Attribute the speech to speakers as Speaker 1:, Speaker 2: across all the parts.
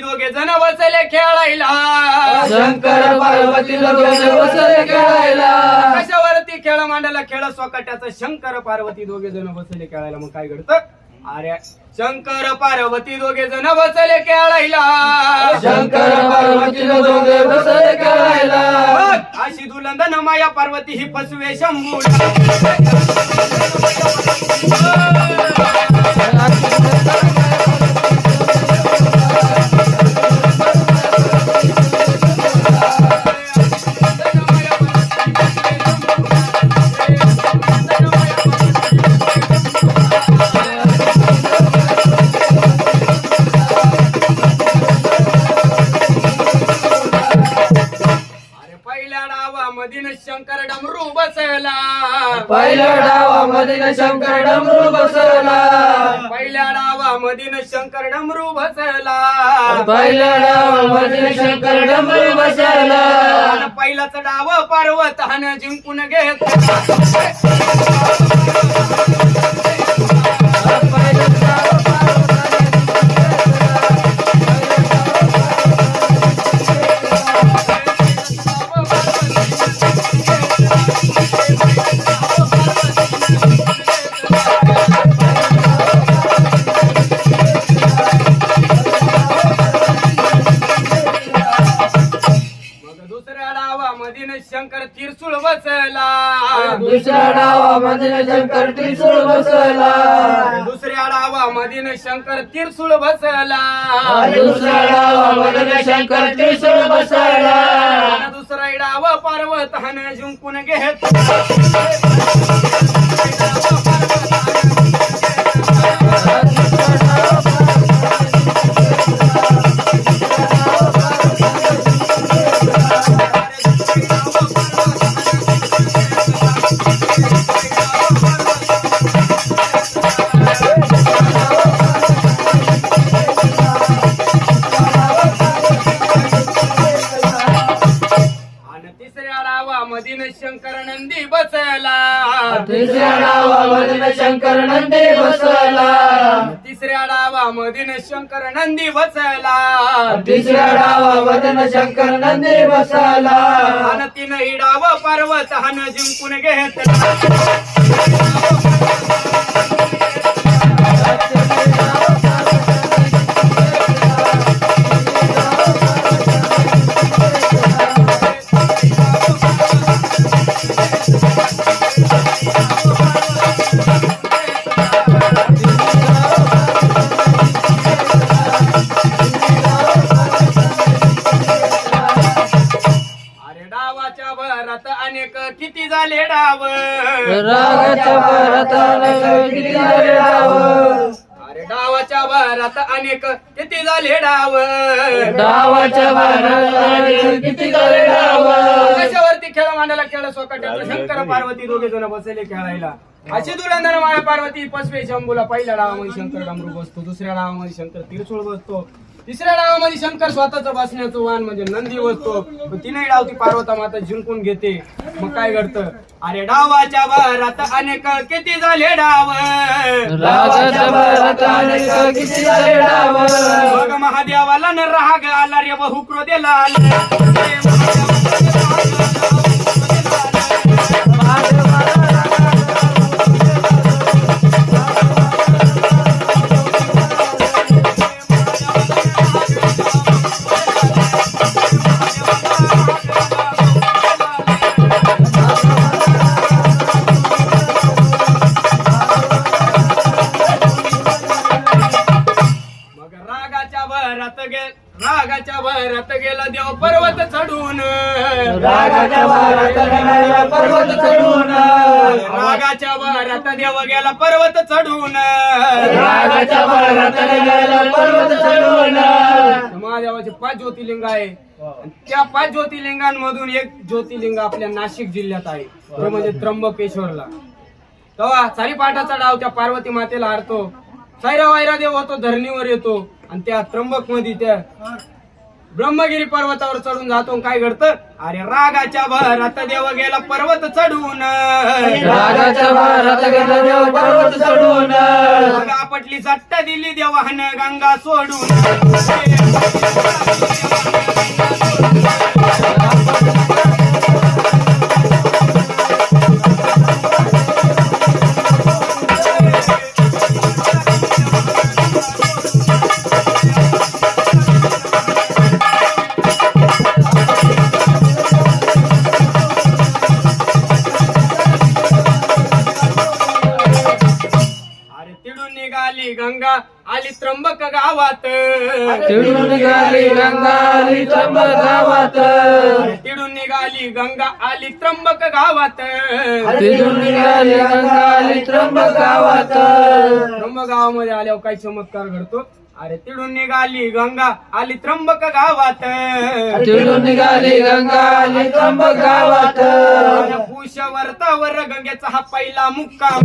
Speaker 1: दोघे जण बसले खेळायला.
Speaker 2: शंकर पार्वती दोघे बसले खेळायला.
Speaker 1: कशावरती खेळ मांडला खेळ स्वकट्याचं शंकर पार्वती दोघे जण बसले खेळायला. मग काय घडतं? अरे शंकर पार्वती दोघे जण बसले खेळायला.
Speaker 2: शंकर पार्वती दोघे बसले खेळायला.
Speaker 1: अशी दुलंदन माया पार्वती ही फसवे शंभू डावामधील शंकर डमरू बसला
Speaker 2: पहिल्या डावामध्ये शंकर डमरू बसला
Speaker 1: पहिल्या डावामधील शंकर डमरू बसला
Speaker 2: पहिल्या डावामध्ये शंकर डमरू बसला
Speaker 1: आणि पहिलाच डाव पार्वत हान जिंकून घेत. दुसऱ्या डावामधील शंकर तिरसुळ बसला.
Speaker 2: दुसऱ्या डावामध्ये शंकर त्रिशूळ बसला.
Speaker 1: दुसऱ्या डावामधील शंकर तिरसुळ बसला.
Speaker 2: दुसऱ्या डावामध्ये शंकर त्रिशूळ बसला.
Speaker 1: दुसरा डाव पार्वत हान जिंकून घेत. तिसऱ्या डावामधील शंकर नंदी बसला.
Speaker 2: तिसऱ्या डावामध्ये शंकर नंदी बसला.
Speaker 1: तिसऱ्या डावामधील शंकर नंदी बसला.
Speaker 2: तिसऱ्या शंकर नंदी बसला.
Speaker 1: आणि तीनही डाव पर्वत हान जिंकून घेत किती झाले डाव?
Speaker 2: रागाच्या भरताने किती झाले डाव?
Speaker 1: अरे डावाच्या भरात अनेक किती झाले डाव?
Speaker 2: डावाच्या भरताने किती झाले डाव?
Speaker 1: कशावरती खेळ मांडायला खेळ स्वकट्याचं शंकर पार्वती दोघे जण बसले खेळायला. अशी दुरंदर माया पार्वती पसवे शंभूला पहिल्या डावामध्ये शंकर डामरू बसतो. दुसऱ्या डावामध्ये शंकर तिरसुळ बसतो. तिसऱ्या डावामध्ये शंकर स्वतःच बसण्याचं वाहन म्हणजे नंदी बसतो. मग तीनही डाव ती पार्वता माता जिंकून घेते. मग काय घडतं? अरे डावाच्या भरात अनेक किती झाले डाव? बघ महादेवाला न राग आला रे बहु क्रोधेला रागाच्या
Speaker 2: भरताने पर्वत चढून.
Speaker 1: रागाच्या भरात देव गेला पर्वत चढून.
Speaker 2: रागाच्या गेला पर्वत चढून.
Speaker 1: महादेवाचे पाच ज्योतिर्लिंग आहे. आणि त्या पाच ज्योतिर्लिंगांमधून एक ज्योतिर्लिंग आपल्या नाशिक जिल्ह्यात आहे. ते म्हणजे त्र्यंबकेश्वरला. तेव्हा सारीपाठाचा डाव त्या पार्वती मातेला हारतो. सायरा वायरा देव होतो धरणीवर येतो. आणि त्या त्र्यंबकमध्ये त्या ब्रह्मगिरी पर्वतावर चढून जातो काय घडतं? अरे रागाच्या भरात देव गेला पर्वत चढून.
Speaker 2: रागाच्या भारात गेला देव पर्वत चढून.
Speaker 1: आपटली सट्टा दिली देवान गंगा सोडून. अरे तिडून निघाली गंगा आली त्र्यंबक गावात.
Speaker 2: तिडून निघाली गंगा आली त्र्यंबक गावात.
Speaker 1: अरे तिडून निघाली गंगा आली त्र्यंबक गावात.
Speaker 2: तिडून निघाली गंगा आली त्र्यंबक गावात.
Speaker 1: त्र्यंबक गावामध्ये आल्यावर काही चमत्कार घडतो? अरे तिडून निघाली गंगा आली त्र्यंबक गावात.
Speaker 2: तिडून निघाली गंगा आली त्र्यंबक गावात.
Speaker 1: अरे पुष वर्तावर गंगेचा हा पहिला मुक्काम.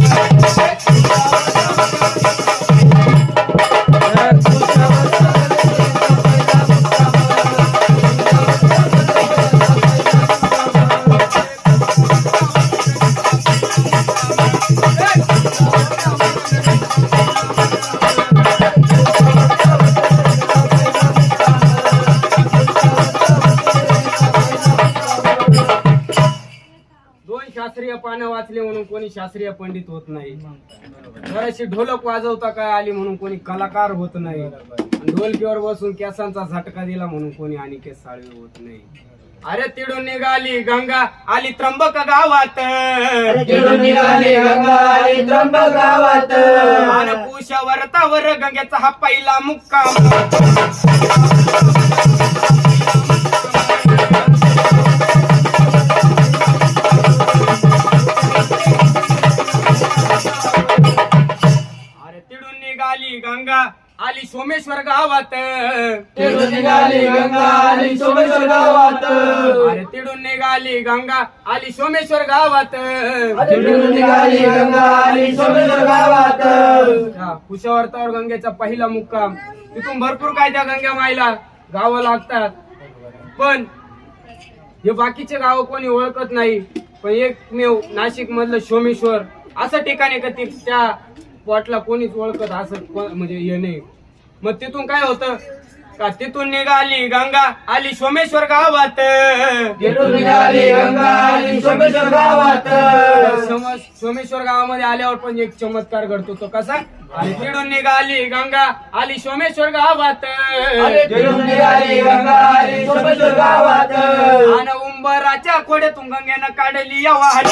Speaker 1: कोणी शास्त्रीय पंडित होत नाही. जराशी ढोलक वाजवता काय आली म्हणून कोणी कलाकार होत नाही. ढोलकीवर बसून केसांचा झटका दिला म्हणून कोणी आणि केस साळवे होत नाही. अरे तिडून निघाली गंगा आली त्र्यंबक गावात.
Speaker 2: तिडून निघाली गंगा आली त्र्यंबक गावात.
Speaker 1: आणि पुषा वर्तावर गंगेचा हा पहिला मुक्काम. सोमेश्वर गावात
Speaker 2: तिडून निघाली गंगा आली सोमेश्वर गावात.
Speaker 1: अरे तिडून निघाली गंगा आली सोमेश्वर गावात.
Speaker 2: तिडून निघाली गंगा आली सोमेश्वर गावात.
Speaker 1: कुशावर्तावर गंगेचा पहिला मुक्काम. तिथून भरपूर काय त्या गंगा माईला गावं लागतात. पण हे बाकीचे गाव कोणी ओळखत नाही पण एकमेव नाशिक मधलं सोमेश्वर असं ठिकाण आहे का ते त्या स्पॉटला कोणीच ओळखत असं को- म्हणजे हे नाही. मग तिथून काय होतं? का तिथून निघाली गंगा आली सोमेश्वर गावात.
Speaker 2: तिडून निघाली गंगा आली सोमेश्वर गावात.
Speaker 1: सोमेश्वर गावामध्ये आल्यावर पण एक चमत्कार घडतो तो कसा? आणि तिडून निघाली गंगा आली सोमेश्वर गावात.
Speaker 2: तिडून निघाली गंगा आली सोमेश्वर गावात.
Speaker 1: आणि उंबराच्या खोड्यातून गंगेनं काढली या वाहन